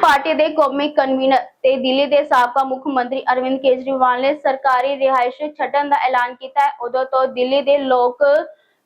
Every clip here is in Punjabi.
ਪਾਰਟੀ ਦੇ ਕੌਮੀ ਕਨਵੀਨਰ ਤੇ ਦਿੱਲੀ ਦੇ ਸਾਬਕਾ ਮੁੱਖ ਮੰਤਰੀ ਅਰਵਿੰਦ ਕੇਜਰੀਵਾਲ ਨੇ ਸਰਕਾਰੀ ਰਿਹਾਇਸ਼ ਛੱਡਣ ਦਾ ਐਲਾਨ ਕੀਤਾ ਹੈ। ਉਦੋਂ ਤੋਂ ਦਿੱਲੀ ਦੇ ਲੋਕ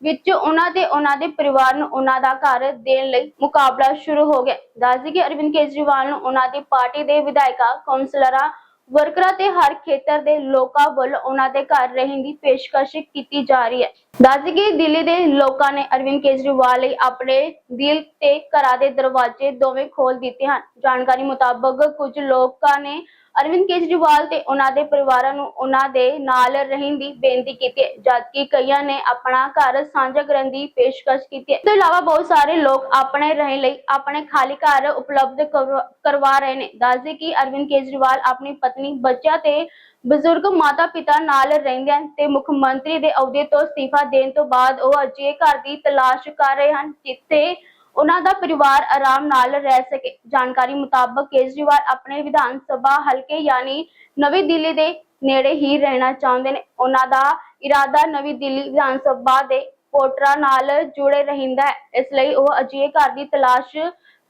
ਵਿੱਚ ਉਹਨਾਂ ਤੇ ਉਹਨਾਂ ਦੇ ਪਰਿਵਾਰ ਨੂੰ ਉਹਨਾਂ ਦਾ ਘਰ ਦੇਣ ਲਈ ਮੁਕਾਬਲਾ ਸ਼ੁਰੂ ਹੋ ਗਿਆ। ਦੱਸਦੀ ਕਿ ਅਰਵਿੰਦ ਕੇਜਰੀਵਾਲ ਨੂੰ ਉਹਨਾਂ ਦੀ ਪਾਰਟੀ ਦੇ ਵਿਧਾਇਕਾਂ, ਕੌਂਸਲਰਾਂ ਵਰਕਰਾਂ ਤੇ ਹਰ ਖੇਤਰ ਦੇ ਲੋਕਾਂ ਵੱਲੋਂ ਉਹਨਾਂ ਦੇ ਘਰ ਰਹਿਣ ਦੀ ਪੇਸ਼ਕਸ਼ ਕੀਤੀ ਜਾ ਰਹੀ ਹੈ। ਦੱਸਦੀ ਕਿ ਦਿੱਲੀ ਦੇ ਲੋਕਾਂ ਨੇ ਅਰਵਿੰਦ ਕੇਜਰੀਵਾਲ ਲਈ ਆਪਣੇ ਦਿਲ ਤੇ ਘਰਾਂ ਦੇ ਦਰਵਾਜ਼ੇ ਦੋਵੇਂ ਖੋਲ ਦਿੱਤੇ ਹਨ। ਜਾਣਕਾਰੀ ਮੁਤਾਬਕ ਕੁਝ ਲੋਕਾਂ ਨੇ ਅਰਵਿੰਦ ਕੇਜਰੀਵਾਲ ਤੇ ਉਹਨਾਂ ਦੇ ਪਰਿਵਾਰਾਂ ਨੂੰ ਉਹਨਾਂ ਦੇ ਨਾਲ ਰਹਿਣ ਦੀ ਬੇਨਤੀ ਕੀਤੀ ਹੈ, ਜਦਕਿ ਕਈਆਂ ਨੇ ਆਪਣਾ ਘਰ ਸਾਂਝਾ ਕਰਨ ਦੀ ਪੇਸ਼ਕਸ਼ ਕੀਤੀ ਹੈ। ਇਸ ਤੋਂ ਇਲਾਵਾ ਬਹੁਤ ਸਾਰੇ ਲੋਕ ਆਪਣੇ ਰਹਿਣ ਲਈ ਆਪਣੇ ਖਾਲੀ ਘਰ ਉਪਲਬਧ ਕਰਵਾ- ਕਰਵਾ ਰਹੇ ਨੇ। ਦੱਸਦੇ ਕਿ ਅਰਵਿੰਦ ਕੇਜਰੀਵਾਲ ਆਪਣੀ ਪਤਨੀ, ਬੱਚਿਆਂ ਤੇ ਬਜ਼ੁਰਗ ਮਾਤਾ ਪਿਤਾ ਨਾਲ ਰਹਿੰਦੇ ਹਨ ਤੇ ਮੁੱਖ ਮੰਤਰੀ ਦੇ ਅਹੁਦੇ ਤੋਂ ਅਸਤੀਫਾ ਦੇਣ ਤੋਂ ਬਾਅਦ ਉਹ ਅਜਿਹੇ ਘਰ ਦੀ ਤਲਾਸ਼ ਕਰ ਰਹੇ ਹਨ, ਜਿੱਥੇ ਉਹਨਾਂ ਦਾ ਪਰਿਵਾਰ ਆਰਾਮ ਨਾਲ ਰਹਿ ਸਕੇ। ਜਾਣਕਾਰੀ ਮੁਤਾਬਕ ਕੇਜਰੀਵਾਲ ਆਪਣੇ ਵਿਧਾਨ ਸਭਾ ਹਲਕੇ ਯਾਨੀ ਨਵੀਂ ਦਿੱਲੀ ਦੇ ਨੇੜੇ ਹੀ ਰਹਿਣਾ ਚਾਹੁੰਦੇ ਨੇ। ਉਹਨਾਂ ਦਾ ਇਰਾਦਾ ਨਵੀਂ ਦਿੱਲੀ ਵਿਧਾਨ ਸਭਾ ਦੇ ਵੋਟਰਾਂ ਨਾਲ ਜੁੜੇ ਰਹਿੰਦਾ ਹੈ। ਇਸ ਲਈ ਉਹ ਅਜਿਹੇ ਘਰ ਦੀ ਤਲਾਸ਼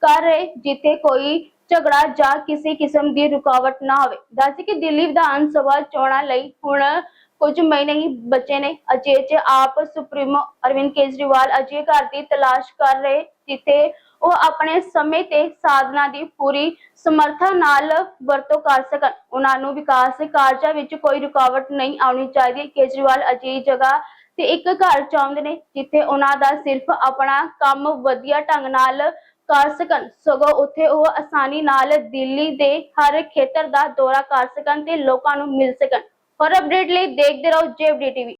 ਕਰ ਰਹੇ ਜਿੱਥੇ ਕੋਈ ਝਗੜਾ ਜਾਂ ਕਿਸੇ ਕਿਸਮ ਦੀ ਰੁਕਾਵਟ ਨਾ ਹੋਵੇ। ਦੱਸ ਕਿ ਦਿੱਲੀ ਵਿਧਾਨ ਸਭਾ ਚੋਣਾਂ ਲਈ ਹੁਣ ਕੁਝ ਮਹੀਨੇ ਹੀ ਬਚੇ ਨੇ ਅਜੇ ਚ ਆਪ ਸੁਪਰੀਮੋ ਅਰਵਿੰਦ ਕੇਜਰੀਵਾਲ ਅਜੇ ਘਰ ਦੀ ਤਲਾਸ਼ ਕਰ ਰਹੇ ਜਿੱਥੇ ਉਹ ਆਪਣੇ ਸਮੇਂ ਤੇ ਸਾਧਨਾ ਦੀ ਪੂਰੀ ਸਮਰੱਥਾ ਨਾਲ ਵਰਤੋਂ ਕਰ ਸਕਣ। ਉਹਨਾਂ ਨੂੰ ਵਿਕਾਸ ਕਾਰਜਾਂ ਵਿੱਚ ਕੋਈ ਰੁਕਾਵਟ ਨਹੀਂ ਆਉਣੀ ਚਾਹੀਦੀ। ਕੇਜਰੀਵਾਲ ਅਜਿਹੀ ਜਗ੍ਹਾ ਤੇ ਇੱਕ ਘਰ ਚਾਹੁੰਦੇ ਨੇ ਜਿੱਥੇ ਉਹਨਾਂ ਦਾ ਸਿਰਫ ਆਪਣਾ ਕੰਮ ਵਧੀਆ ਢੰਗ ਨਾਲ ਕਰ ਸਕਣ। ਸਗੋਂ ਉੱਥੇ ਉਹ ਆਸਾਨੀ ਨਾਲ ਦਿੱਲੀ ਦੇ ਹਰ ਖੇਤਰ ਦਾ ਦੌਰਾ ਕਰ ਸਕਣ ਤੇ ਲੋਕਾਂ ਨੂੰ ਮਿਲ ਸਕਣ। ਹੋਰ ਅਪਡੇਟ ਲਈ ਦੇਖਦੇ ਰਹੋ ਜੇਵਡੀ ਟੀਵੀ।